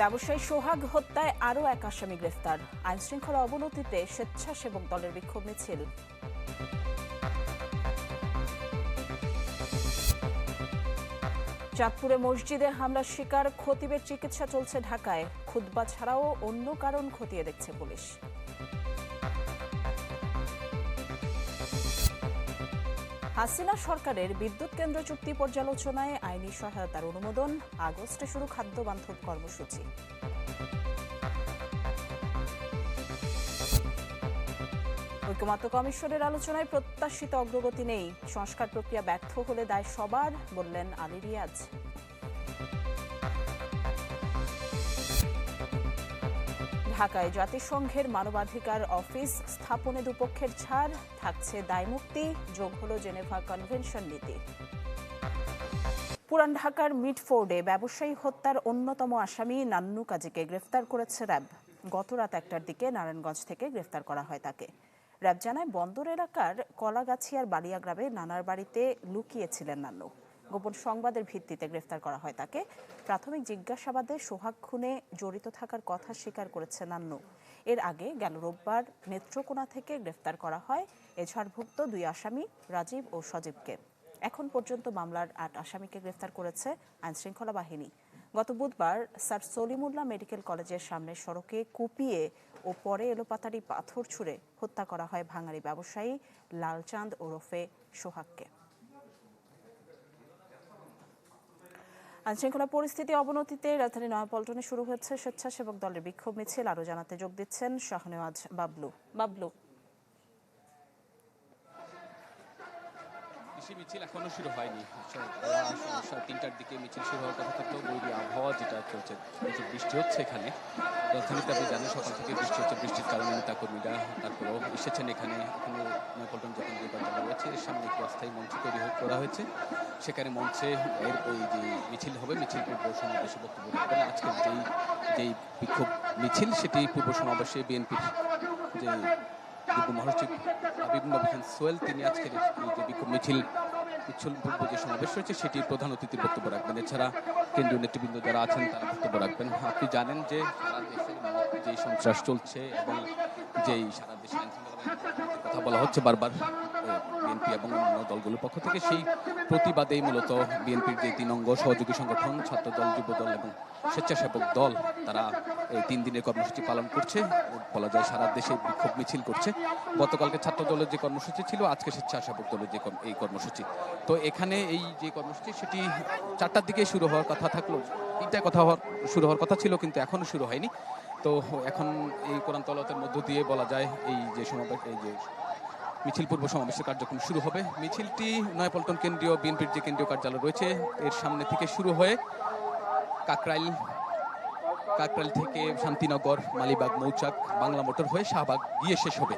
ব্যবসায়ী সোহাগ হত্যায় আরও এক আসামি গ্রেফতার। আইনশৃঙ্খলা অবনতিতে স্বেচ্ছাসেবক দলের বিক্ষোভ মিছিল। চাঁদপুরে মসজিদে হামলার শিকার, খতিবের চিকিৎসা চলছে ঢাকায়। খুদ্া ছাড়াও অন্য কারণ খতিয়ে দেখছে পুলিশ। হাসিনা সরকারের বিদ্যুৎ কেন্দ্র চুক্তি পর্যালোচনায় আইনি সহায়তার অনুমোদন, আগস্টে শুরু খাদ্য বান্ধব কর্মসূচি। ঐক্যমত্য কমিশনের আলোচনায় প্রত্যাশিত অগ্রগতি নেই। সংস্কার প্রক্রিয়া ব্যর্থ হলে দায় সবার, বললেন আলী রিয়াজ। ঢাকায় জাতিসংঘের মানবাধিকার অফিস স্থাপনে দুপক্ষের ছাড়, থাকছে দায়মুক্তি, যোগ হল জেনেভা কনভেনশন নীতি। পুরান ঢাকার মিডফোর্ডে ব্যবসায়ী হত্যার অন্যতম আসামি নান্নু কাজীকে গ্রেফতার করেছে র্যাব। গত রাত একটার দিকে নারায়ণগঞ্জ থেকে গ্রেফতার করা হয় তাকে। র্যাব জানায়, বন্দর এলাকার কলাগাছিয়ার বালিয়া গ্রামে নানার বাড়িতে লুকিয়েছিলেন নান্নু। গোপন সংবাদের ভিত্তিতে গ্রেফতার করা হয় তাকে। প্রাথমিক জিজ্ঞাসাবাদে সোহাগ খুনে জড়িত থাকার কথা স্বীকার করেছে নান্নু। এর আগে গেল রোববার নেত্রকোনা থেকে গ্রেফতার করা হয় এছাড়ভুক্ত দুই আসামি রাজীব ও সজীবকে। এখন পর্যন্ত মামলার আট আসামিকে গ্রেফতার করেছে আইনশৃঙ্খলা বাহিনী। গত বুধবার স্যার সলিমুল্লাহ মেডিকেল কলেজের সামনে সড়কে কুপিয়ে ও পরে এলোপাতারি পাথর ছুঁড়ে হত্যা করা হয় ভাঙাড়ি ব্যবসায়ী লালচাঁদ ওরফে সোহাগকে। আইনশৃঙ্খলা পরিস্থিতি অবনতিতে রাজধানী নয়াপল্টনে শুরু হয়েছে স্বেচ্ছাসেবক দলের বিক্ষোভ মিছিল। আরও জানাতে যোগ দিচ্ছেন শাহনেওয়াজ বাবলু। বাবলু। কৃষি মিছিল এখনও শুরু হয়নি। স- তিনটার দিকে মিছিল শুরু হওয়ার কথা থাকলেও বৈরী আবহাওয়া যেটা চলছে বৃষ্টি হচ্ছে এখানে রাজধানীতে আপনি জানেন সকাল থেকে বৃষ্টি হচ্ছে, বৃষ্টির কারণে নেতা কর্মীরা তারপরেও এসেছেন এখানে, এখনও নয়াপল্টন যে কেন্দ্রীয় কার্যালয় রয়েছে, এর সামনে একটি অস্থায়ী মঞ্চ তৈরি করা হয়েছে। সেখানে মঞ্চে এর ওই যে মিছিল হবে, মিছিল পূর্ব সমাবেশে বক্তব্য রাখবেন। আজকের যেই যেই বিক্ষোভ মিছিল, সেটি পূর্ব সমাবেশে বিএনপির যে যুগ্ম মহাসচিব হাবিব নবী খান সোয়েল তিনি আজকের যে বিক্ষোভ মিছিল মিছিল পূর্ব যে সমাবেশ রয়েছে সেটি প্রধান অতিথির বক্তব্য রাখবেন। এছাড়া কেন্দ্রীয় নেতৃবৃন্দ যারা আছেন, তারা বক্তব্য রাখবেন। আপনি জানেন যে সারা দেশে যে সন্ত্রাস চলছে এবং যেই সারা দেশে কথা বলা হচ্ছে বারবার বিএনপি এবং অন্য দলগুলোর পক্ষ থেকে সেই প্রতিবাদেই মূলত বিএনপির যে তিন অঙ্গ সহযোগী সংগঠন ছাত্র দল যুব দল এবং স্বেচ্ছাসেবক দল, তারা এই তিন দিনের কর্মসূচি পালন করছে। বলা যায় সারা দেশে বিক্ষোভ মিছিল করছে। গতকালকে ছাত্র দলের যে কর্মসূচি ছিল, আজকে স্বেচ্ছাসেবক দলের যে এই কর্মসূচি। তো এখানে এই যে কর্মসূচি, সেটি চারটার দিকে শুরু হওয়ার কথা থাকল। তিনটায় কথা হওয়ার শুরু হওয়ার কথা ছিল, কিন্তু এখনও শুরু হয়নি। তো এখন এই কোরআন তলতের মধ্য দিয়ে বলা যায়, এই যে সমাবেশ এই যে মিছিল পূর্ব সমাবেশের কার্যক্রম শুরু হবে। মিছিলটি নয়াপল্টন কেন্দ্রীয় বিএনপির যে কেন্দ্রীয় কার্যালয় রয়েছে, এর সামনে থেকে শুরু হয়ে কাকরাইল কাকরাইল থেকে শান্তিনগর, মালিবাগ, মৌচাক, বাংলা মোটর হয়ে শাহবাগ গিয়ে শেষ হবে।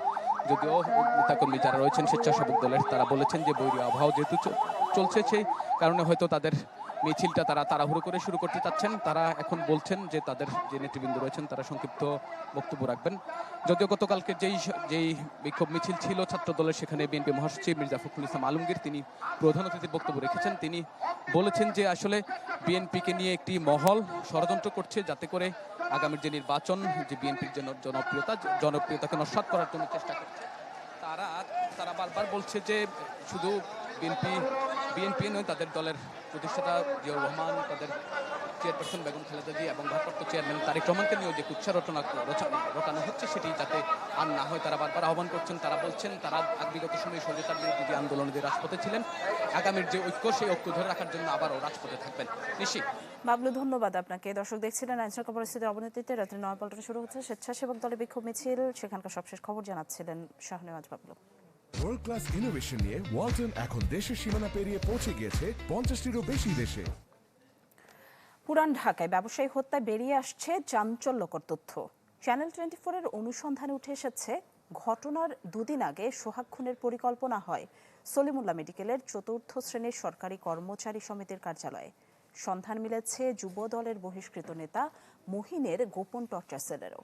যদিও নেতাকর্মী যারা রয়েছেন, স্বেচ্ছাসেবক দলের, তারা বলেছেন যে বৈরী আবহাওয়া যেহেতু চলছে, সেই কারণে হয়তো তাদের মিছিলটা তারা তাড়াহুড়ো করে শুরু করতে চাচ্ছেন। তারা এখন বলছেন যে তাদের যে নেতৃবৃন্দ রয়েছেন, তারা সংক্ষিপ্ত বক্তব্য রাখবেন। যদিও গতকালকে যেই যেই বিক্ষোভ মিছিল ছিল ছাত্র দলের সেখানে বিএনপি মহাসচিব মির্জা ফখরুল ইসলাম আলমগীর তিনি প্রধান অতিথির বক্তব্য রেখেছেন। তিনি বলেছেন যে আসলে বিএনপিকে নিয়ে একটি মহল ষড়যন্ত্র করছে যাতে করে আগামীর যে নির্বাচন, যে বিএনপির জনপ্রিয়তা, জনপ্রিয়তাকে নস্বাত করার জন্য চেষ্টা করছে। তারা তারা বারবার বলছে যে শুধু বিএনপি বিএনপি নয়, তাদের দলের প্রতিষ্ঠাতা জিয়াউর রহমান, তাদের চেয়ারপারসন বেগম খালেদা জি এবং ভারপ্রাপ্ত চেয়ারম্যান তারেক রহমানকে নিয়েও যে কুচ্ছা রচনা, রটানো হচ্ছে সেটি যাতে আর না হয়, তারা বারবার আহ্বান করছেন, তারা বলছেন, তারা বিগত সময়ে সৌজতার বিরুদ্ধে যে আন্দোলনে যে রাজপথে ছিলেন, আগামীর যে ঐক্য সেই ঐক্য ধরে রাখার জন্য আবারও রাজপথে থাকবেন। নিশ্চিত বাবলু, ধন্যবাদ আপনাকে। দর্শক দেখছিলেন আইনশৃঙ্খলা পরিস্থিতির অবনতিতে রাত্রে নয় পাল্টা শুরু হচ্ছে স্বেচ্ছাসেবক দলের বিক্ষোভ মিছিল, সেখানকার সবশেষ খবর জানাচ্ছিলেন Shahnewaz Bablu. World class innovation নিয়ে ওয়ালটন এখন দেশের সীমানা পেরিয়ে পৌঁছে গিয়েছে পঞ্চাশটিরও বেশি দেশে। পুরান ঢাকায় ব্যবসায়ী হত্যায় বেরিয়ে আসছে চাঞ্চল্যকর তথ্য। চ্যানেল টোয়েন্টি ফোরের অনুসন্ধানে উঠে এসেছে, ঘটনার দুদিন আগে সোহাগ খুনের পরিকল্পনা হয় সলিমুল্লাহ মেডিকেলের চতুর্থ শ্রেণির সরকারি কর্মচারী সমিতির কার্যালয়ে। সন্ধান মিলেছে যুব দলের বহিষ্কৃত নেতা মহিনের গোপন টর্চার সেলেরও।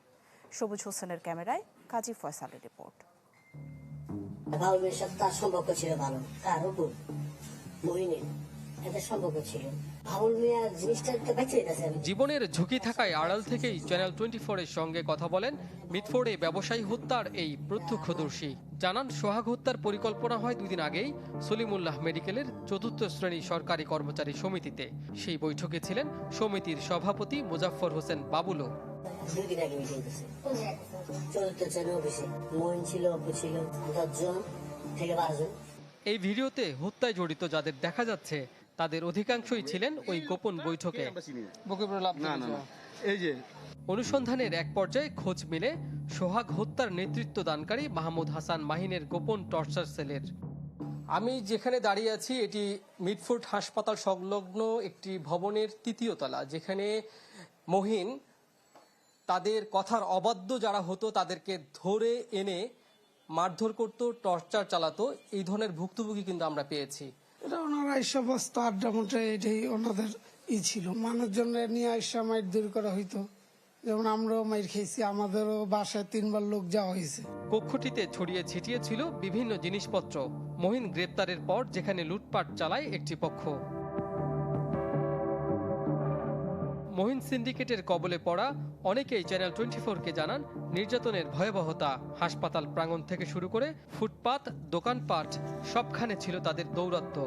সবুজ হোসেনের ক্যামেরায় কাজী ফয়সালের রিপোর্ট। ভালো সাথে তার সম্পর্ক ছিল ভালো কার হুকুম মোহিনী এদের সম্পর্ক ছিল। জীবনের ঝুঁকি থাকায় আড়াল থেকেই চ্যানেল টোয়েন্টি ফোরের সঙ্গে কথা বলেন মিটফোর্ডে ব্যবসায়ী হত্যার এই প্রত্যক্ষদর্শী। জানান, সোহাগ হত্যার পরিকল্পনা হয় দুদিন আগেই সলিমুল্লাহ মেডিকেলের চতুর্থ শ্রেণি সরকারি কর্মচারী সমিতিতে। সেই বৈঠকে ছিলেন সমিতির সভাপতি মুজাফফর হোসেন বাবুলও। দুই দিন আগে মিটিং করছে চতুর্থ শ্রেণি অফিসে। মইন ছিল অপু ছিল দশজন থেকে বারোজন। এই ভিডিওতে হত্যায় জড়িত যাদের দেখা যাচ্ছে তাদের অধিকাংশই ছিলেন ওই গোপন বৈঠকে। এই যে অনুসন্ধানের এক পর্যায়ে খোঁজ মিলে সোহাগ হত্যার নেতৃত্ব দানকারী মাহমুদ হাসান মাহিনের গোপন টর্চার সেলের। আমি যেখানে দাঁড়িয়ে আছি এটি মিডফোর্ট হাসপাতাল সংলগ্ন একটি ভবনের তৃতীয় তলা যেখানে মহিন তাদের কথার অবাধ্য যারা হতো তাদেরকে ধরে এনে মারধর করত টর্চার চালাতো। এই ধরনের ভুক্তভোগী কিন্তু আমরা পেয়েছি। এটা ওনারা এসব বস্তা আড্ডা মোটে এটাই ওনাদের ই ছিল। মানুষজনের নিয়ে আসা মাইর দূর করা হইতো। যেমন আমরাও মাইর খেয়েছি আমাদেরও বাসায় তিনবার লোক যাওয়া হয়েছে কক্ষটিতে ছড়িয়ে ছিটিয়ে ছিল বিভিন্ন জিনিসপত্র। মহিন গ্রেপ্তারের পর যেখানে লুটপাট চালায় একটি পক্ষ। মহিন সিন্ডিকেটের কবলে পড়া অনেকেই চ্যানেল টোয়েন্টি ফোরকে জানান নির্যাতনের ভয়াবহতা। হাসপাতাল প্রাঙ্গণ থেকে শুরু করে ফুটপাত, দোকানপাট, সবখানে ছিল তাদের দৌরাত্ম্য।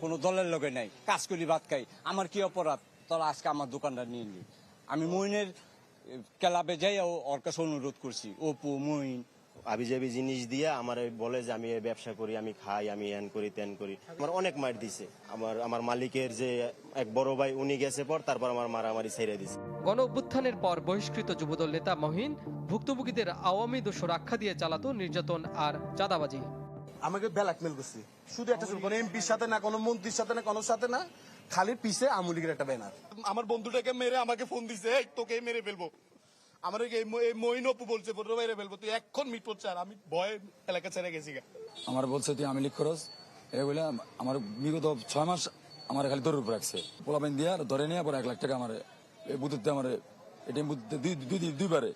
কোনো দলের লোকে নাই। কাজ করি, ভাত খাই। আমার কি অপরাধ? তোরা আজকে আমার দোকানটা নিয়ে নি। আমি মইনের ক্লাবে যাই ওর কাছে অনুরোধ করছি। অপু মইন আবিজাবি জিনিস দিয়ে আমার বলে যে আমি ব্যবসা করি আমি খাই আমি এন করি তেন করি। আমার অনেক মার দিছে। আমার আমার মালিকের যে এক বড় ভাই উনি গেছে পর তারপর আমার মারামারি ছেড়ে দিছে। গণ অভ্যুত্থানের পর বহিষ্কৃত যুবদল নেতা মহিন ভুক্তভোগীদের আওয়ামী দোষর আখ্যা দিয়ে চালাতো নির্যাতন আর চাঁদাবাজি। আমাকে ব্ল্যাকমেল করছে। শুধু একটা কোনো এমপির সাথে না কোনো মন্ত্রীর সাথে না কোনো সাথে না খালি পিছে আমুলিগের একটা ব্যানার। আমার বন্ধুটাকে মেরে আমাকে ফোন দিছে তোকে মেরে ফেলব। আমার এই মইন অপু বলছে বড় মেরে ফেলব তুই এখন মিট করছে আর আমি ভয়ে এলাকা ছেড়ে গেছি আমার বলছে তুই আমি লিখ খরচ এই বলে আমার বিগত ছয় মাস আমার খালি উপর রাখছে। পোলাপাইন দিয়ে ধরে নিয়ে পরে এক লাখ টাকা আমার এই আমার এটিএম বুথতে দুই দুই দুই- দুইবারে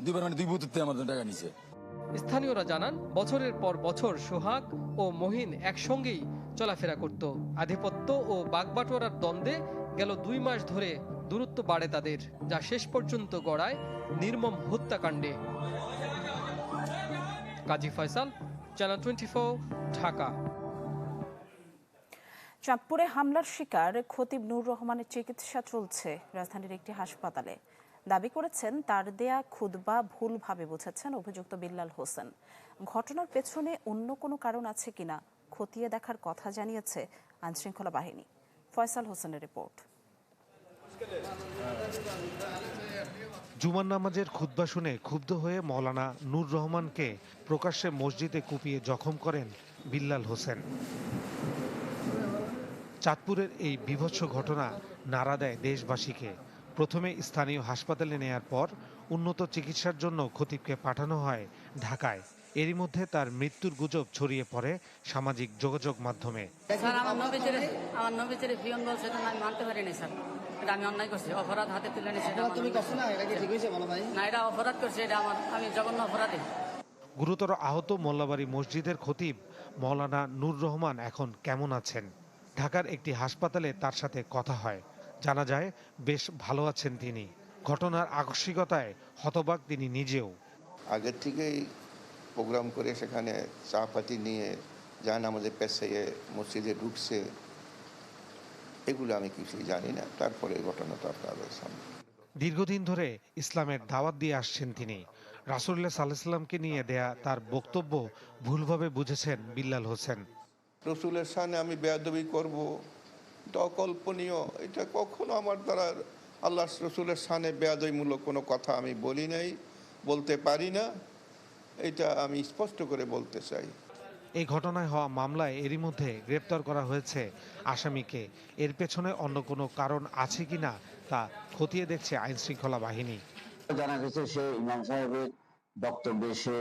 দুইবার মানে দুই বুথুতে আমার টাকা নিছে। স্থানীয়রা জানান বছরের পর বছর সোহাগ ও মহিন একসঙ্গেই চলাফেরা করত। আধিপত্য ও বাগবাটোয়ারার দ্বন্দ্বে গেল দুই মাস ধরে দূরত্ব বাড়ে তাদের, যা শেষ পর্যন্ত গড়ায় নির্মম হত্যাকাণ্ডে। Kazi Faisal Channel twenty Dhaka. চাঁদপুরে হামলার শিকার খতিব নূর রহমানের চিকিৎসা চলছে রাজধানীর একটি হাসপাতালে। দাবি করেছেন, তার দেয়া খুদবা ভুলভাবে বুঝেছেন অভিযুক্ত বিল্লাল হোসেন। ঘটনার পেছনে অন্য কোনো কারণ আছে কিনা খতিয়ে দেখার কথা জানিয়েছে আইনশৃঙ্খলা বাহিনী। ফয়সাল হোসেনের রিপোর্ট। জুমার নামাজের খুতবা শুনে ক্ষুব্ধ হয়ে মৌলানা নূর রহমানকে প্রকাশ্যে মসজিদে কুপিয়ে জখম করেন বিল্লাল হোসেন। চাঁদপুরের এই বিভৎস ঘটনা নাড়া দেয় দেশবাসীকে। প্রথমে স্থানীয় হাসপাতালে নেয়ার পর উন্নত চিকিৎসার জন্য খতিবকে পাঠানো হয় ঢাকায়। এরই মধ্যে তার মৃত্যুর গুজব ছড়িয়ে পড়ে সামাজিক যোগাযোগ মাধ্যমে। আমার আমার মানতে স্যার। এটা আমি অন্যায় করছি অপরাধ হাতে তুলে তুমি করছ না এটা কি ঠিক হয়েছে বলো ভাই? না এটা অপরাধ করছি এটা আমার আমি জঘন্য অপরাধী। গুরুতর আহত মোল্লাবাড়ি মসজিদের খতিব মৌলানা নূর রহমান এখন কেমন আছেন? ঢাকার একটি হাসপাতালে তার সাথে কথা হয়। জানা যায় বেশ ভালো আছেন তিনি। ঘটনার আকস্মিকতায় হতবাক তিনি নিজেও। আগের থেকেই প্রোগ্রাম করে সেখানে চা পাতি নিয়ে যান আমাদের পেশাইয়ে মসজিদে ঢুকছে। এগুলো আমি কিছুই জানি না। তারপরে এই ঘটনাটা আপনাদের সামনে। দীর্ঘদিন ধরে ইসলামের দাওয়াত দিয়ে আসছেন তিনি। রাসুল্লাহ সাল্লাহামকে নিয়ে দেয়া তার বক্তব্য ভুলভাবে বুঝেছেন বিল্লাল হোসেন। রসুলের সামনে আমি বেয়াদবি করব এটা অকল্পনীয় এটা কখনো আমার দ্বারা আল্লাহ রসুলের সামনে বেয়াদবিমূলক কোনো কথা আমি বলি নাই বলতে পারি না এটা আমি স্পষ্ট করে বলতে চাই। এই ঘটনায় হওয়া মামলায় এরই মধ্যে গ্রেপ্তার করা হয়েছে আসামিকে। এর পেছনে অন্য কোনো কারণ আছে কিনা তা খতিয়ে দেখছে আইন শৃঙ্খলা বাহিনী। জানা গেছে সে ইমাম সাহেবের বক্তব্যে সে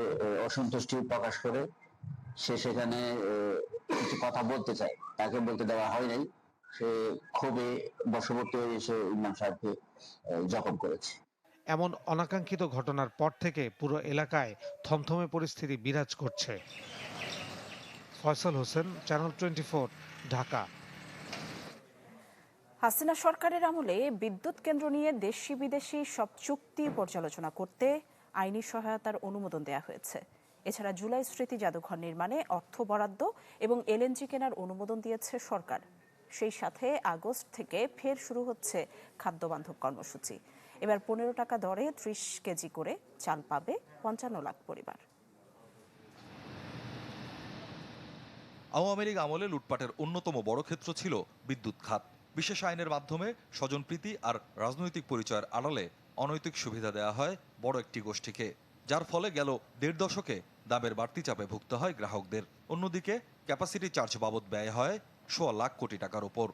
অসন্তুষ্টি প্রকাশ করে। সে সেখানে কিছু কথা বলতে চায়। তাকে বলতে দেওয়া হয় নাই। সে ক্ষোভে বশবর্তী হয়ে এসে ইমাম সাহেবকে জখম করেছে। এমন অনাকাঙ্ক্ষিত ঘটনার পর থেকে পুরো এলাকায় থমথমে পরিস্থিতি বিরাজ করছে। Faisal Hossain Channel twenty Dhaka. Hasina সরকারের আমলে বিদ্যুৎ কেন্দ্র নিয়ে দেশি বিদেশি সব চুক্তি পর্যালোচনা করতে আইনি সহায়তার অনুমোদন দেওয়া হয়েছে। এছাড়া জুলাই স্মৃতি জাদুঘর নির্মাণে অর্থ বরাদ্দ এবং এলএনজি কেনার অনুমোদন দিয়েছে সরকার। সেই সাথে আগস্ট থেকে ফের শুরু হচ্ছে খাদ্যবান্ধব কর্মসূচি। এবার পনেরো টাকা দরে ত্রিশ কেজি করে চাল পাবে পঞ্চান্ন লাখ পরিবার। আওয়ামী লীগ আমলে লুটপাটের অন্যতম বড় ক্ষেত্র ছিল বিদ্যুৎ খাত। বিশেষ আইনের মাধ্যমে স্বজনপ্রীতি আর রাজনৈতিক পরিচয়ের আড়ালে অনৈতিক সুবিধা দেওয়া হয় বড় একটি গোষ্ঠীকে। যার ফলে গেল দেড় দশকে দামের বাড়তি চাপে ভুগতে হয় গ্রাহকদের। অন্যদিকে ক্যাপাসিটি চার্জ বাবদ ব্যয় হয় সোয়া লাখ কোটি টাকার ওপর।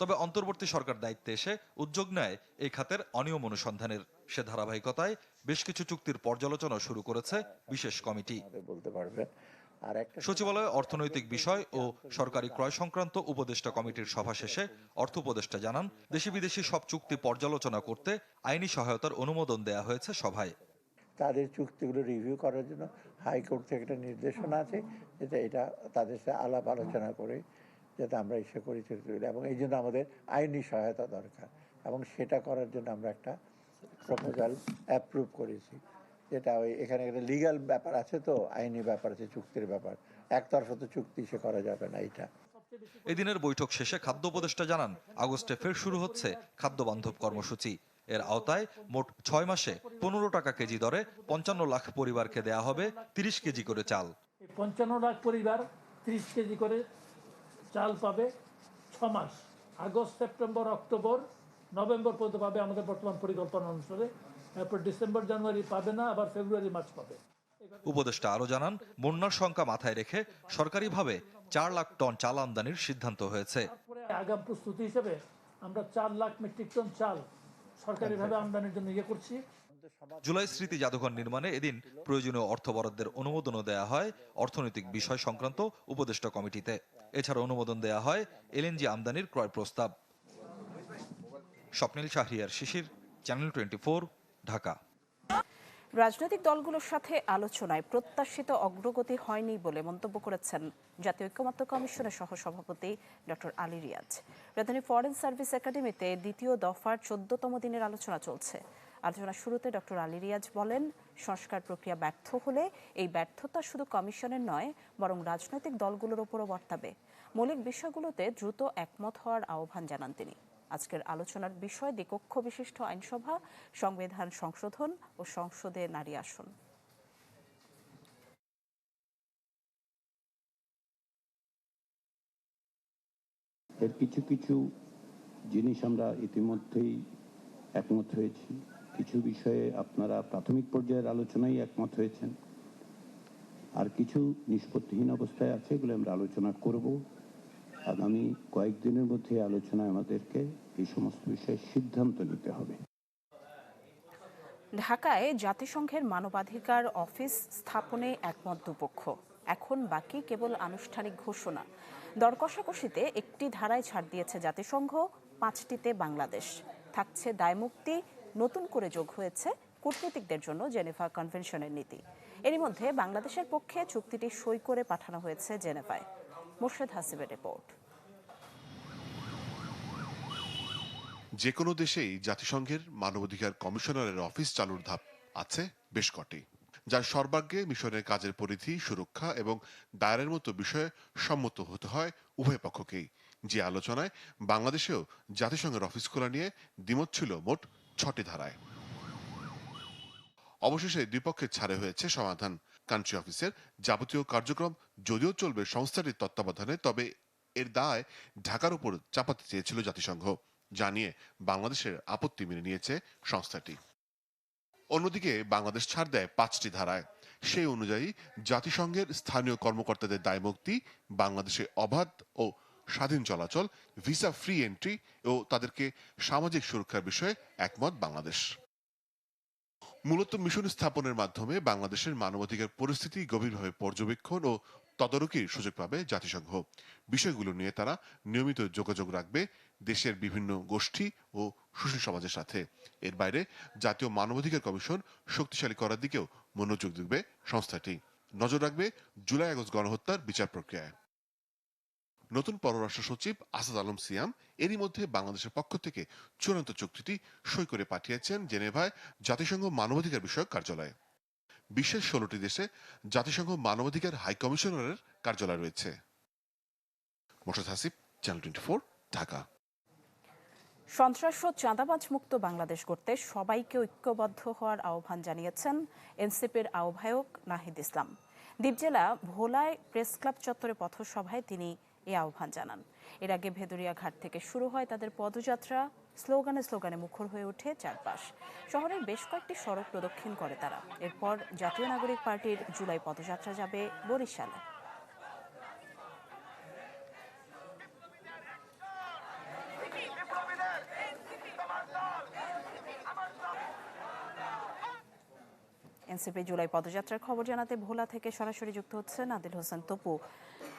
তবে অন্তর্বর্তী সরকার দায়িত্বে এসে উদ্যোগ নেয় এই খাতের অনিয়ম অনুসন্ধানের। সে ধারাবাহিকতায় বেশ কিছু চুক্তির পর্যালোচনা শুরু করেছে বিশেষ কমিটি। বলতে একটা সচিবালয়ে অর্থনৈতিক বিষয় ও সরকারি ক্রয় সংক্রান্ত উপদেষ্টা কমিটির সভা শেষে অর্থ উপদেষ্টা জানান দেশি বিদেশি সব চুক্তি পর্যালোচনা করতে আইনি সহায়তার অনুমোদন দেয়া হয়েছে সভায়। তাদের চুক্তিগুলো রিভিউ করার জন্য হাইকোর্ট থেকে একটা নির্দেশনা আছে যেটা এটা তাদের সাথে আলাপ আলোচনা করে যাতে আমরা ইসে পরিচালিত করি এবং এই জন্য আমাদের আইনি সহায়তা দরকার। এবং সেটা করার জন্য আমরা একটা প্রপোজাল অ্যাপ্রুভ করেছি। যেটা ওই এখানে একটা লিগ্যাল ব্যাপার আছে তো আইনি ব্যাপার আছে চুক্তির ব্যাপার। একতরফা তো চুক্তি সে করা যাবে না এটা এদিনের বৈঠক শেষে খাদ্য উপদেষ্টা জানান আগস্টে ফের শুরু হচ্ছে খাদ্য বান্ধব কর্মসূচি। এর আওতায় মোট ছয় মাসে পনেরো টাকা কেজি দরে পঞ্চান্ন লাখ পরিবারকে দেয়া হবে তিরিশ কেজি করে চাল। পঞ্চান্ন লাখ পরিবার তিরিশ কেজি করে চাল পাবে ছ মাস। আগস্ট সেপ্টেম্বর অক্টোবর নভেম্বর পর্যন্ত পাবে আমাদের বর্তমান পরিকল্পনা অনুসারে। এরপর ডিসেম্বর জানুয়ারি পাবে না আবার ফেব্রুয়ারি মার্চ পাবে। উপদেষ্টা আরও জানান বন্যার সংখ্যা মাথায় রেখে সরকারিভাবে চার লাখ টন চাল আমদানির সিদ্ধান্ত হয়েছে। আগাম প্রস্তুতি হিসেবে আমরা চার লাখ মেট্রিক টন চাল সরকারিভাবে আমদানির জন্য ইয়ে করছি। জুলাই স্মৃতি জাদুঘর নির্মাণে এদিন প্রয়োজনীয় অর্থ বরাদ্দের অনুমোদনও দেয়া হয় অর্থনৈতিক বিষয় সংক্রান্ত উপদেষ্টা কমিটিতে। এছাড়া অনুমোদন দেয়া হয় এলএনজি আমদানির ক্রয় প্রস্তাব। Swapnil Shahriar Shishir Channel twenty Dhaka. রাজনৈতিক দলগুলোর সাথে আলোচনায় প্রত্যাশিত অগ্রগতি হয়নি বলে মন্তব্য করেছেন জাতীয় ঐক্যমত্য কমিশনের সহসভাপতি ডক্টর আলী রিয়াজ। রাজধানী ফরেন সার্ভিস একাডেমিতে দ্বিতীয় দফার চোদ্দতম দিনের আলোচনা চলছে। আলোচনা শুরুতে ডক্টর আলী রিয়াজ বলেন, সংস্কার প্রক্রিয়া ব্যর্থ হলে এই ব্যর্থতা শুধু কমিশনের নয়, বরং রাজনৈতিক দলগুলোর ওপরও বর্তাবে। মৌলিক বিষয়গুলোতে দ্রুত একমত হওয়ার আহ্বান জানান তিনি। আজকের আলোচনার বিষয়, দ্বিকক্ষ বিশিষ্ট আইনসভা, সংবিধান সংশোধন ও সংসদে নারী আসন। এর কিছু কিছু জিনিস আমরা ইতিমধ্যেই একমত হয়েছি। কিছু বিষয়ে আপনারা প্রাথমিক পর্যায়ের আলোচনায় একমত হয়েছেন। আর কিছু নিষ্পত্তিহীন অবস্থায় আছে এগুলো আমরা আলোচনা করব। আগামী কয়েকদিনের মধ্যে আলোচনায় আমাদেরকে এই সমস্ত বিষয়ে সিদ্ধান্ত নিতে হবে। ঢাকায় জাতিসংঘের মানবাধিকার অফিস স্থাপনে একমত দুপক্ষ। এখন বাকি কেবল আনুষ্ঠানিক ঘোষণা। দর কষাকষিতে একটি ধারায় ছাড় দিয়েছে জাতিসংঘ, পাঁচটিতে বাংলাদেশ। থাকছে দায়মুক্তি নতুন করে যোগ হয়েছে কূটনীতিকদের জন্য জেনেভা কনভেনশনের নীতি। এরই মধ্যে বাংলাদেশের পক্ষে চুক্তিটি সই করে পাঠানো হয়েছে জেনেভায়। মোর্শেদ হাসিবের রিপোর্ট। যে কোনো দেশেই জাতিসংঘের মানবাধিকার কমিশনারের অফিস চালুর ধাপ আছে বেশ কটি, যার সর্বাগ্যে মিশনের কাজের পরিধি, সুরক্ষা এবং দায়ের মতো বিষয়ে সম্মত হতে হয় উভয় পক্ষকেই। যে আলোচনায় বাংলাদেশেও জাতিসংঘের অফিস খোলা নিয়ে দ্বিমত ছিল মোট ছটি ধারায়। অবশেষে দুই পক্ষের ছাড়ে হয়েছে সমাধান। কান্ট্রি অফিসের যাবতীয় কার্যক্রম যদিও চলবে সংস্থাটির তত্ত্বাবধানে, তবে এর দায় ঢাকার উপর চাপাতে চেয়েছিল জাতিসংঘ। জানিয়ে বাংলাদেশের আপত্তি মেনে নিয়েছে সংস্থাটি। অন্যদিকে বাংলাদেশ ছাড় দেয় পাঁচটি ধারায়। সেই অনুযায়ী জাতিসংঘের স্থানীয় কর্মকর্তাদের দায়মুক্তি, বাংলাদেশে অবাধ ও স্বাধীন চলাচল, ভিসা ফ্রি এন্ট্রি ও তাদেরকে সামাজিক সুরক্ষার বিষয়ে একমত বাংলাদেশ। মূলত মিশন স্থাপনের মাধ্যমে বাংলাদেশের মানবাধিকার পরিস্থিতি গভীরভাবে পর্যবেক্ষণ ও তদারকির সুযোগ পাবে জাতিসংঘ। বিষয়গুলো নিয়ে তারা নিয়মিত যোগাযোগ রাখবে দেশের বিভিন্ন গোষ্ঠী ও সুশীল সমাজের সাথে। এর বাইরে জাতীয় মানবাধিকার কমিশন শক্তিশালী করার দিকেও মনোযোগ দেবে সংস্থাটি। নজর রাখবে জুলাই আগস্ট গণহত্যার বিচার প্রক্রিয়ায়। নতুন পররাষ্ট্র সচিব আসাদ আলম সিয়াম এরই মধ্যে বাংলাদেশের পক্ষ থেকে চূড়ান্ত চুক্তিটি সই করে পাঠিয়েছেন জেনেভায় জাতিসংঘ মানবাধিকার বিষয়ক কার্যালয়ে। বিশ্বের ষোলোটি দেশে জাতিসংঘ মানবাধিকার হাই কমিশনারের কার্যালয় রয়েছে। টোয়েন্টি ঢাকা। সন্ত্রাস ও চাঁদাবাজ মুক্ত বাংলাদেশ করতে সবাইকে ঐক্যবদ্ধ হওয়ার আহ্বান জানিয়েছেন এনসিপির আহ্বায়ক নাহিদ ইসলাম। দ্বীপ জেলা ভোলায় প্রেস ক্লাব চত্বরে পথসভায় তিনি এ আহ্বান জানান। এর আগে ভেদুরিয়া ঘাট থেকে শুরু হয় তাদের পদযাত্রা। স্লোগানে স্লোগানে মুখর হয়ে ওঠে চারপাশ। শহরের বেশ কয়েকটি সড়ক প্রদক্ষিণ করে তারা। এরপর জাতীয় নাগরিক পার্টির জুলাই পদযাত্রা যাবে বরিশালে। এনসিপি জুলাই পদযাত্রার খবর জানাতে ভোলা থেকে সরাসরি যুক্ত হচ্ছে নাদিল হোসেন তপু।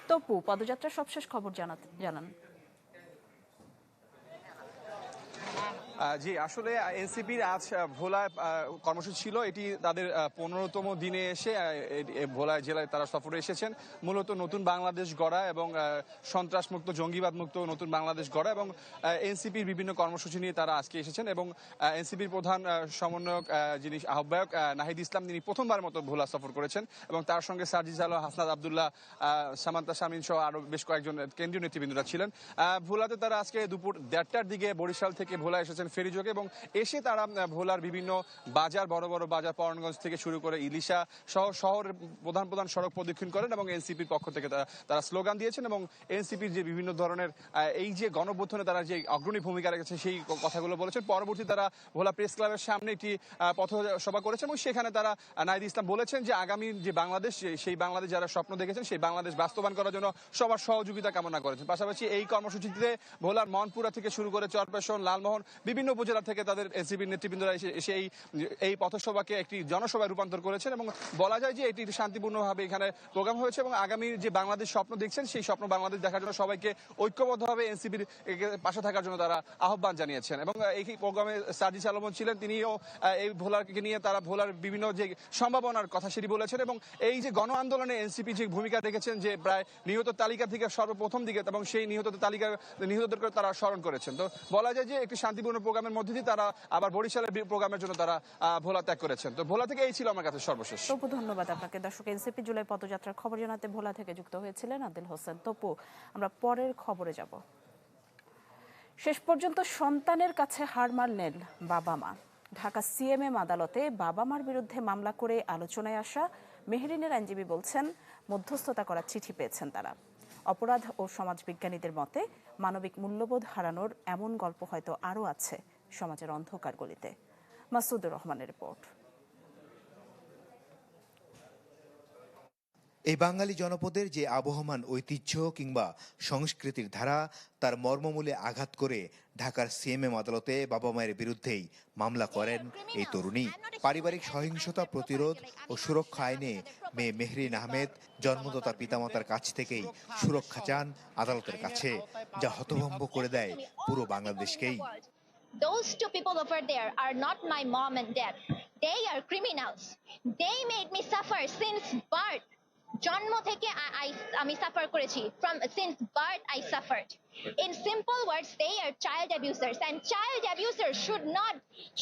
তপু, পদযাত্রার সবশেষ খবর জানান। জি, আসলে এনসিপির আজ ভোলায় কর্মসূচি ছিল। এটি তাদের পনেরোতম দিনে এসে ভোলায় জেলায় তারা সফরে এসেছেন। মূলত নতুন বাংলাদেশ গড়া এবং সন্ত্রাসমুক্ত জঙ্গিবাদ মুক্ত নতুন বাংলাদেশ গড়া এবং এনসিপির বিভিন্ন কর্মসূচি নিয়ে তারা আজকে এসেছেন এবং এনসিপির প্রধান সমন্বয়ক যিনি আহ্বায়ক নাহিদ ইসলাম, তিনি প্রথমবার মতো ভোলা সফর করেছেন এবং তার সঙ্গে সার্জিস আলো হাসনাদ আবদুল্লাহ সামান্তা শামিন সহ আরও বেশ কয়েকজন কেন্দ্রীয় নেতৃবৃন্দরা ছিলেন। ভোলাতে তারা আজকে দুপুর দেড়টার দিকে বরিশাল থেকে ভোলা এসেছেন। ফেরিযোগে এবং এসে তারা ভোলার বিভিন্ন বাজার বড় বড় বাজার পরানগঞ্জ থেকে শুরু করে ইলিশা সহ শহরের প্রধান প্রধান সড়ক প্রদক্ষিণ করেন এবং এনসিপির পক্ষ থেকে তারা- স্লোগান দিয়েছেন এবং এনসিপির যে বিভিন্ন ধরনের এই যে গণবর্ধনে তারা যে অগ্রণী ভূমিকা রেখেছে সেই কথাগুলো বলেছেন। পরবর্তী তারা ভোলা প্রেস ক্লাবের সামনে একটি আহ, পথসভা করেছেন এবং সেখানে তারা নাহিদ ইসলাম বলেছেন যে আগামী যে বাংলাদেশ সেই বাংলাদেশ যারা স্বপ্ন দেখেছেন সেই বাংলাদেশ বাস্তবায়ন করার জন্য সবার সহযোগিতা কামনা করেছেন। পাশাপাশি এই কর্মসূচিতে ভোলার মনপুরা থেকে শুরু করে চরপেশন লালমোহন বিভিন্ন উপজেলা থেকে তাদের এনসিপির নেতৃবৃন্দরা এসে এই এই পথসভাকে একটি জনসভায় রূপান্তর করেছেন এবং বলা যায় যে এটি শান্তিপূর্ণভাবে এখানে প্রোগ্রাম হয়েছে এবং আগামী যে বাংলাদেশ স্বপ্ন দেখছেন, সেই স্বপ্ন বাংলাদেশ দেখার জন্য সবাইকে ঐক্যবদ্ধভাবে এনসিপির পাশে থাকার জন্য তারা আহ্বান জানিয়েছেন। এবং এই প্রোগ্রামে সার্জিস আলমন ছিলেন, তিনিও এই ভোলারকে নিয়ে তারা ভোলার বিভিন্ন যে সম্ভাবনার কথা সেটি বলেছেন এবং এই যে গণ আন্দোলনে এনসিপি যে ভূমিকা রেখেছেন যে প্রায় নিহত তালিকা থেকে সর্বপ্রথম দিকে এবং সেই নিহত তালিকা নিহতদেরকে তারা স্মরণ করেছেন। তো বলা যায় যে একটি শান্তিপূর্ণ প্রোগ্রামের মধ্যে দিয়ে তারা আবার বরিশালের প্রোগ্রামের জন্য তারা ভোলা ত্যাগ করেছেন। তো ভোলা থেকে এই ছিল আমার কাছে সর্বশেষ। তপু, ধন্যবাদ আপনাকে। দর্শক, এনসিপি জুলাই পদযাত্রার খবর জানাতে ভোলা থেকে যুক্ত হয়েছিলেন আদিল হোসেন। তপু, আমরা পরের খবরে যাব। শেষ পর্যন্ত সন্তানের কাছে হার মানলেন বাবা মা। ঢাকা সিএমএম আদালতে বাবা মার বিরুদ্ধে মামলা করে আলোচনায় আসা মেহরিনের আইনজীবী বলছেন, মধ্যস্থতা করার চিঠি পেয়েছেন তারা। অপরাধ ও সমাজবিজ্ঞানীদের মতে, মানবিক মূল্যবোধ হারানোর এমন গল্প হয়তো আরও আছে সমাজের অন্ধকার গলিতে মাসুদুর রহমানের রিপোর্ট। এই বাঙালি জনপদের যে আবহমান ঐতিহ্য কিংবা সংস্কৃতির ধারা, তার মর্মমূলে আঘাত করে ঢাকার সিএমএম আদালতে বাবা মায়ের বিরুদ্ধেই মামলা করেন এই তরুণী পারিবারিক সহিংসতা প্রতিরোধ ও সুরক্ষা আইনে মেয়ে মেহরিন আহমেদ জন্মদাতা পিতামাতার কাছ থেকেই সুরক্ষা চান আদালতের কাছে, যা হতভম্ব করে দেয় পুরো বাংলাদেশকেই Those two people over there are not my mom and dad. They are criminals. They made me suffer since birth. জন্ম থেকে I- I- আমি সাফার করেছি from since birth I suffered. In simple words, they are child abusers, and child abusers should not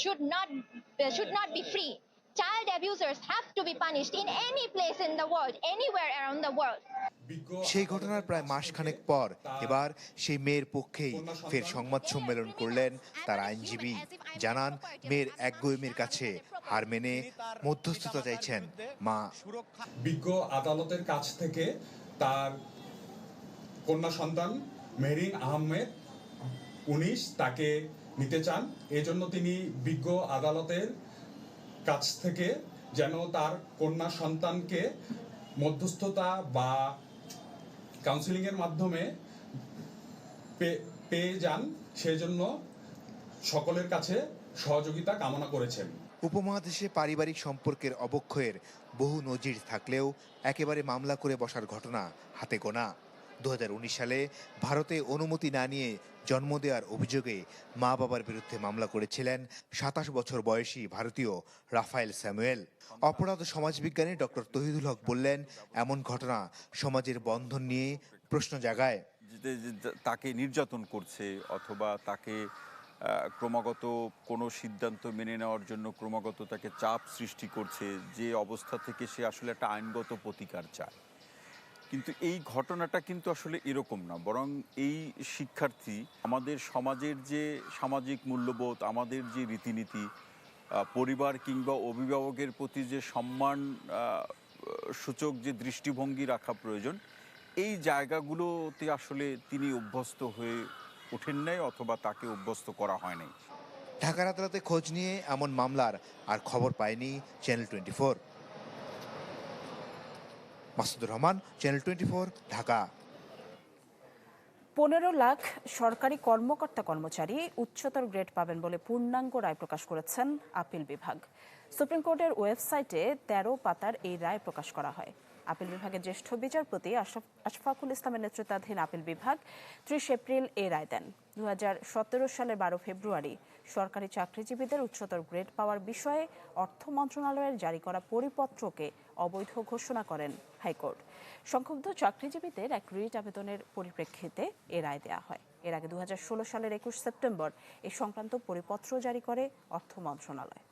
should not should not be free. Child abusers have to be punished in any place in the world, anywhere around the world. সেই ঘটনার প্রায় মাসখানেক পর এবার সেই মেয়ের পক্ষেই ফের সংবাদ সম্মেলন করলেন তার আইনজীবী। জানান মেয়ের একগুয়েমের কাছে হার মেনে মধ্যস্থতা চাইছেন মা। বিজ্ঞ আদালতের কাছ থেকে তার কন্যা সন্তান মেহরিন আহমেদ উনিশ তাকে নিতে চান। এজন্য তিনি বিজ্ঞ আদালতের কাছ থেকে যেন তার কন্যা সন্তানকে মধ্যস্থতা বা কাউন্সিলিং এর মাধ্যমে পেয়ে যান, সেজন্য সকলের কাছে সহযোগিতা কামনা করেছেন। উপমহাদেশে পারিবারিক সম্পর্কের অবক্ষয়ের বহু নজির থাকলেও একেবারে মামলা করে বসার ঘটনা হাতে গোনা। দু হাজার উনিশ সালে ভারতে অনুমতি না নিয়ে জন্ম দেওয়ার অভিযোগে মা বাবার বিরুদ্ধে মামলা করেছিলেন সাতাশ বছর বয়সী ভারতীয় রাফায়েল স্যামুয়েল। অপরাধ সমাজবিজ্ঞানী ডক্টর তহিদুল হক বললেন, এমন ঘটনা সমাজের বন্ধন নিয়ে প্রশ্ন জাগায়। তাকে নির্যাতন করছে অথবা তাকে ক্রমাগত কোনো সিদ্ধান্ত মেনে নেওয়ার জন্য ক্রমাগত তাকে চাপ সৃষ্টি করছে, যে অবস্থা থেকে সে আসলে একটা আইনগত প্রতিকার চায়। কিন্তু এই ঘটনাটা কিন্তু আসলে এরকম না। বরং এই শিক্ষার্থী আমাদের সমাজের যে সামাজিক মূল্যবোধ, আমাদের যে রীতিনীতি পরিবার কিংবা অভিভাবকের প্রতি যে সম্মান সূচক যে দৃষ্টিভঙ্গি রাখা প্রয়োজন, এই জায়গাগুলোতে আসলে তিনি অভ্যস্ত হয়ে ওঠেন নাই অথবা তাকে অভ্যস্ত করা হয় নাই। ঢাকার আদালতে খোঁজ নিয়ে এমন মামলার আর খবর পায়নি Channel twenty Masudur Rahman Channel twenty Dhaka. পনেরো লাখ সরকারি কর্মকর্তা কর্মচারী উচ্চতর গ্রেড পাবেন বলে পূর্ণাঙ্গ রায় প্রকাশ করেছেন আপিল বিভাগ। সুপ্রিম কোর্টের ওয়েবসাইটে তেরো পাতার এই রায় প্রকাশ করা হয়। আপিল বিভাগের জ্যেষ্ঠ বিচারপতি আশফাকুল ইসলামের নেতৃত্বাধীন আপিল বিভাগ ত্রিশ এপ্রিল এ রায় দেন। দু হাজার সতেরো সালের বারো ফেব্রুয়ারি সরকারি চাকরিজীবীদের উচ্চতর গ্রেড পাওয়ার বিষয়ে অর্থ মন্ত্রণালয়ের জারি করা পরিপত্রকে অবৈধ ঘোষণা করেন হাইকোর্ট। সংক্ষুব্ধ চাকরিজীবীদের এক রিট আবেদনের পরিপ্রেক্ষিতে এ রায় দেওয়া হয়। এর আগে দু হাজার ষোলো সালের একুশ সেপ্টেম্বর এ সংক্রান্ত পরিপত্র জারি করে অর্থ মন্ত্রণালয়।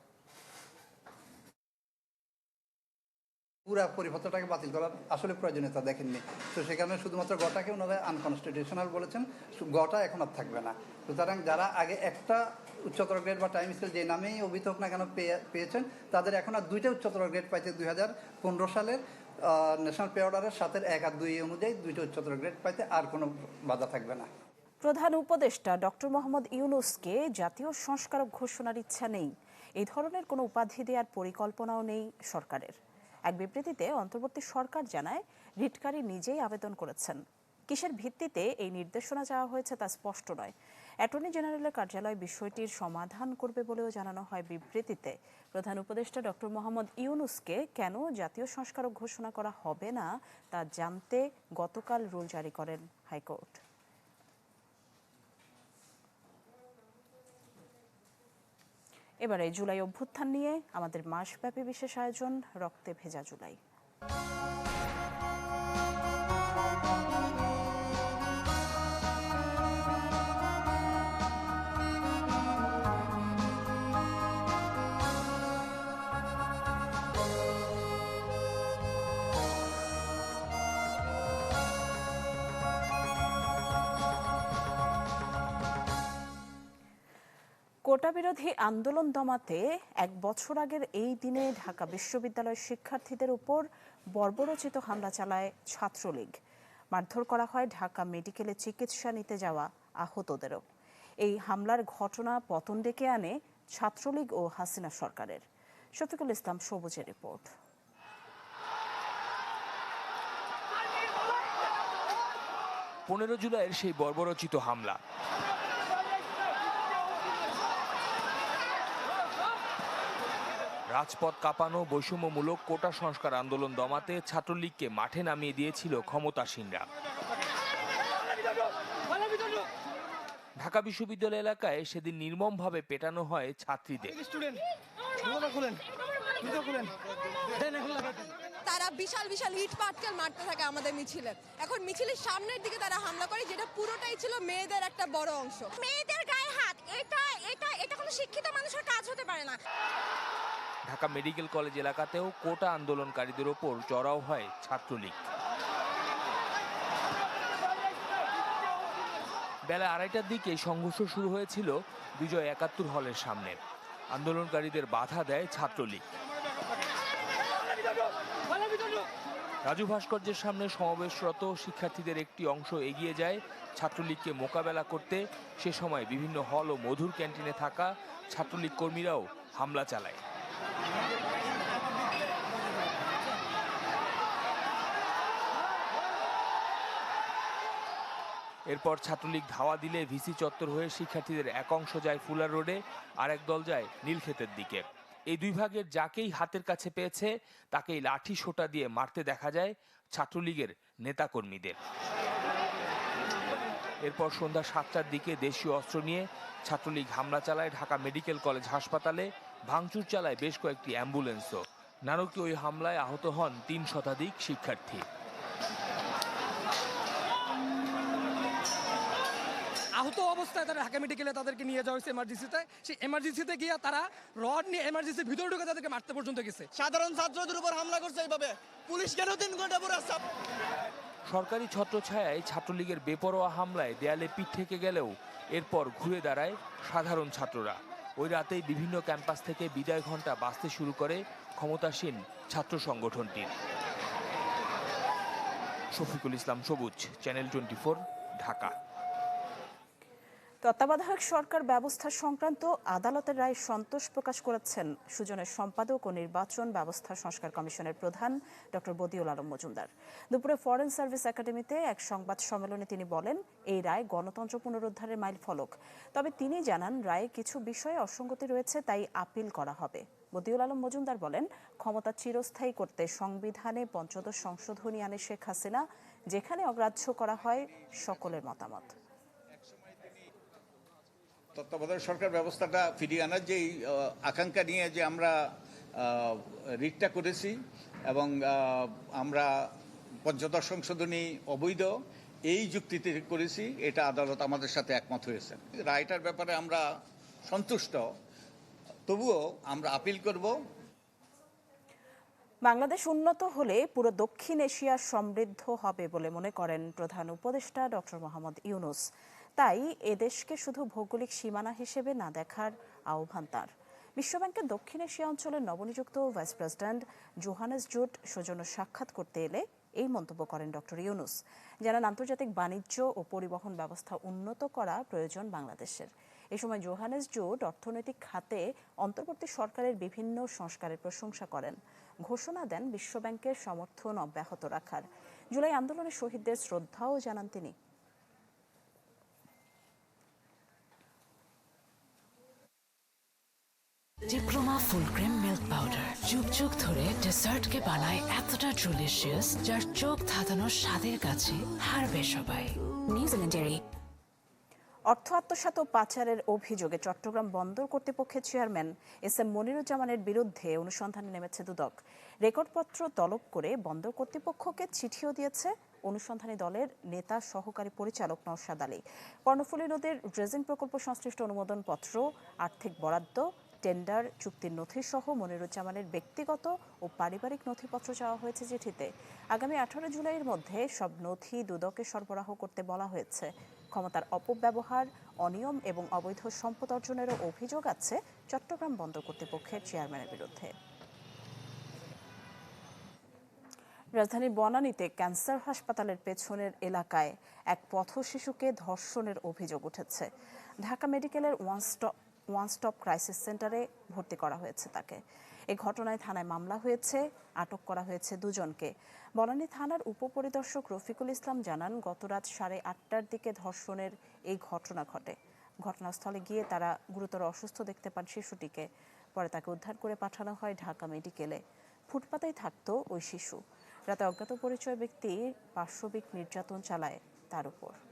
পুরো পরিপত্রটাকে বাতিল করার আসলে প্রয়োজনীয়তা দেখেননি। তো সেখানে শুধুমাত্র গটাকে ওনারা আনকনস্টিটিউশনাল বলেছেন গটা এখন আর থাকবে না। সুতরাং যারা আগে একটা উচ্চতর গ্রেড বা টাইম স্কেল যে নামেই অভিহিত হোক না কেন পেয়ে- পেয়েছেন, তাদের এখন আর দুইটা উচ্চতর গ্রেড পাইতে দুই সালের ন্যাশনাল পে অর্ডারের সাথে এক আর দুই অনুযায়ী দুইটা উচ্চতর গ্রেড পাইতে আর কোনো বাধা থাকবে না। প্রধান উপদেষ্টা ডক্টর মোহাম্মদ ইউনুসকে জাতীয় সংস্কারক ঘোষণার ইচ্ছা নেই। এই ধরনের কোনো উপাধি দেওয়ার পরিকল্পনাও নেই সরকারের। এক বিবৃতিতে অন্তর্বর্তী সরকার জানায়, রিটকারী নিজেই আবেদন করেছেন। কিসের ভিত্তিতে এই নির্দেশনা চাওয়া হয়েছে তা স্পষ্ট নয়। অ্যাটর্নি জেনারেলের কার্যালয় বিষয়টির সমাধান করবে বলেও জানানো হয় বিবৃতিতে। প্রধান উপদেষ্টা ডক্টর মোহাম্মদ ইউনুসকে কেন জাতীয় সংস্কারক ঘোষণা করা হবে না তা জানতে গতকাল রুল জারি করেন হাইকোর্ট। এবারে জুলাই অভ্যুত্থান নিয়ে আমাদের মাসব্যাপী বিশেষ আয়োজন রক্তে ভেজা জুলাই। কোটা বিরোধী আন্দোলন দমাতে এক বছর আগের এই দিনে ঢাকা বিশ্ববিদ্যালয়ের শিক্ষার্থীদের উপর বর্বরচিত হামলা চালায় ছাত্রলীগ। মারধর করা হয় ঢাকা মেডিকেলে চিকিৎসা নিতে যাওয়া আহতদেরও। এই হামলার ঘটনা পতন ডেকে আনে ছাত্রলীগ ও হাসিনা সরকারের। শফিকুল ইসলাম সবুজের রিপোর্ট। পনেরো জুলাইয়ের সেই বর্বরচিত হামলা। রাজপথ কাঁপানো বৈষম্যমূলক কোটা সংস্কার আন্দোলন দমাতে ছাত্রলীগকে মাঠে নামিয়ে দিয়েছিল ক্ষমতাসীনরা। ঢাকা বিশ্ববিদ্যালয় এলাকায় সেদিন নির্মমভাবে পেটানো হয় ছাত্রীদের। তারা বিশাল বিশাল ইট পাটকেল মারতে থাকে আমাদের মিছিলে। এখন মিছিলের সামনের দিকে তারা হামলা করে যেটা পুরোটাই ছিল মেয়েদের একটা বড় অংশ। মেয়েদের গায়ে হাত এটা এটা এটা কোনো শিক্ষিত মানুষের কাজ হতে পারে না। ঢাকা মেডিকেল কলেজ এলাকাতেও কোটা আন্দোলনকারীদের ওপর চড়াও হয় ছাত্রলীগ। বেলা আড়াইটার দিকে সংঘর্ষ শুরু হয়েছিল বিজয় একাত্তর হলের সামনে। আন্দোলনকারীদের বাধা দেয় ছাত্রলীগ। রাজু ভাস্কর্যের সামনে সমাবেশরত শিক্ষার্থীদের একটি অংশ এগিয়ে যায়। ছাত্রলীগকে মোকাবেলা করতে সে সময় বিভিন্ন হল ও মধুর ক্যান্টিনে থাকা ছাত্রলীগ কর্মীরাও হামলা চালায়। এরপর ছাত্রলীগ ধাওয়া দিলে ভিসি চত্বর হয়ে শিক্ষার্থীদের এক অংশ যায় ফুলার রোডে আর এক দল যায় নীলক্ষেতের দিকে। এই দুই ভাগের যাকেই হাতের কাছে পেয়েছে, তাকেই লাঠি সোটা দিয়ে মারতে দেখা যায় ছাত্রলীগের নেতাকর্মীদের। এরপর সন্ধ্যা সাতটার দিকে দেশীয় অস্ত্র নিয়ে ছাত্রলীগ হামলা চালায় ঢাকা মেডিকেল কলেজ হাসপাতালে, ভাঙচুর চালায় বেশ কয়েকটি অ্যাম্বুলেন্সও। নারকীয় ওই হামলায় আহত হন তিন শতাধিক শিক্ষার্থী। আহত অবস্থায় তারা ঢাকা মেডিকেলে তাদেরকে নিয়ে যাওয়া হয়েছে এমার্জেন্সিতে সেই এমার্জেন্সিতে গিয়ে তারা রড নিয়ে এমার্জেন্সির ভিতরে ঢুকে তাদেরকে মারতে পর্যন্ত গেছে। সাধারণ ছাত্রদের উপর হামলা করছে এইভাবে। পুলিশ কেন তিন ঘণ্টা পরে আসছে? সরকারি ছত্রছায়ায় ছাত্রলীগের বেপরোয়া হামলায় দেয়ালে পিঠ থেকে গেলেও এরপর ঘুরে দাঁড়ায় সাধারণ ছাত্ররা। ওই রাতেই বিভিন্ন ক্যাম্পাস থেকে বিদায় ঘণ্টা বাঁচতে শুরু করে ক্ষমতাসীন ছাত্র সংগঠনটির শফিকুল ইসলাম সবুজ চ্যানেল টোয়েন্টি ঢাকা। তত্ত্বাবধায়ক সরকার ব্যবস্থা সংক্রান্ত আদালতের রায় সন্তোষ প্রকাশ করেছেন সুজনের সম্পাদক ও নির্বাচন ব্যবস্থা সংস্কার কমিশনের প্রধান ডক্টর বদিউল আলম মজুমদার। দুপুরে ফরেন সার্ভিস একাডেমিতে এক সংবাদ সম্মেলনে তিনি বলেন, এই রায় গণতন্ত্র পুনরুদ্ধারের মাইল ফলক। তবে তিনি জানান, রায়ে কিছু বিষয়ে অসঙ্গতি রয়েছে, তাই আপিল করা হবে। বদিউল আলম মজুমদার বলেন, ক্ষমতা চিরস্থায়ী করতে সংবিধানে পঞ্চদশ সংশোধনী আনে শেখ হাসিনা, যেখানে অগ্রাহ্য করা হয় সকলের মতামত। তত্ত্বাবধায়ক সরকার ব্যবস্থাটা ফিরিয়ে আনার যে আকাঙ্ক্ষা নিয়ে যে আমরা রিটটা করেছি এবং আমরা পঞ্চদশ সংশোধনী অবৈধ এই যুক্তিতে করেছি, এটা আদালত আমাদের সাথে একমত হয়েছে রায়টার ব্যাপারে আমরা সন্তুষ্ট। তবুও আমরা আপিল করব। বাংলাদেশ উন্নত হলে পুরো দক্ষিণ এশিয়া সমৃদ্ধ হবে বলে মনে করেন প্রধান উপদেষ্টা ডক্টর মোহাম্মদ ইউনুস। তাই এদেশকে শুধু ভৌগোলিক সীমানা হিসেবে না দেখার আহ্বান তার। বিশ্বব্যাংকের দক্ষিণ এশিয়া অঞ্চলের নবনিযুক্ত ভাইস প্রেসিডেন্ট জোহানেস জুট সৌজন্য সাক্ষাৎ করতে এলে এই মন্তব্য করেন ডক্টর ইউনুস জানান আন্তর্জাতিক বাণিজ্য ও পরিবহন ব্যবস্থা উন্নত করা প্রয়োজন বাংলাদেশের। এ সময় জোহানেস জুট অর্থনৈতিক খাতে অন্তর্বর্তী সরকারের বিভিন্ন সংস্কারের প্রশংসা করেন। ঘোষণা দেন বিশ্বব্যাংকের সমর্থন অব্যাহত রাখার। জুলাই আন্দোলনের শহীদদের শ্রদ্ধাও জানান তিনি। ডিপ্লোমা মিল্ক পাউডার যুগ যুগ ধরে ডেসার্টকে বানায় এতটা যার চোখ ধাঁধানোর স্বাদের কাছে হারবে সবাই। অর্থ আত্মসাৎ ও পাচারের অভিযোগে চট্টগ্রাম বন্দর কর্তৃপক্ষের চেয়ারম্যান এস এম মনিরুজ্জামানের বিরুদ্ধে অনুসন্ধানে নেমেছে দুদক। রেকর্ডপত্র তলব করে বন্দর কর্তৃপক্ষকে চিঠিও দিয়েছে অনুসন্ধানী দলের নেতা সহকারী পরিচালক নওশাদ আলী। কর্ণফুলী নদীর ড্রেজিং প্রকল্প সংশ্লিষ্ট অনুমোদন পত্র আর্থিক বরাদ্দ টেন্ডার, চুক্তির নথি সহ মনিরুজ্জামানের ব্যক্তিগত ও পারিবারিক নথিপত্র চাওয়া হয়েছে চিঠিতে। আগামী আঠারো জুলাইয়ের মধ্যে সব নথি দুদকে সরবরাহ করতে বলা হয়েছে। ক্ষমতার অপব্যবহার, অনিয়ম এবং অবৈধ সম্পদ অর্জনেরও অভিযোগ আছে চট্টগ্রাম বন্দর কর্তৃপক্ষের চেয়ারম্যানের বিরুদ্ধে। রাজধানীর বনানীতে ক্যান্সার হাসপাতালের পেছনের এলাকায় এক পথ শিশুকে ধর্ষণের অভিযোগ উঠেছে। ঢাকা মেডিকেলের one stop one stop crisis সেন্টারে ভর্তি করা হয়েছে তাকে। এ ঘটনায় থানায় মামলা হয়েছে, আটক করা হয়েছে দুজনকে। বনানী থানার উপপরিদর্শক রফিকুল ইসলাম জানান, গতরাত সাড়ে আটটার দিকে ধর্ষণের এই ঘটনা ঘটে। ঘটনাস্থলে গিয়ে তারা গুরুতর অসুস্থ দেখতে পান শিশুটিকে। পরে তাকে উদ্ধার করে পাঠানো হয় ঢাকা মেডিকেলে। ফুটপাতেই থাকতো ওই শিশু। রাতে অজ্ঞাত পরিচয় ব্যক্তি পার্শ্ববিক নির্যাতন চালায় তার উপর।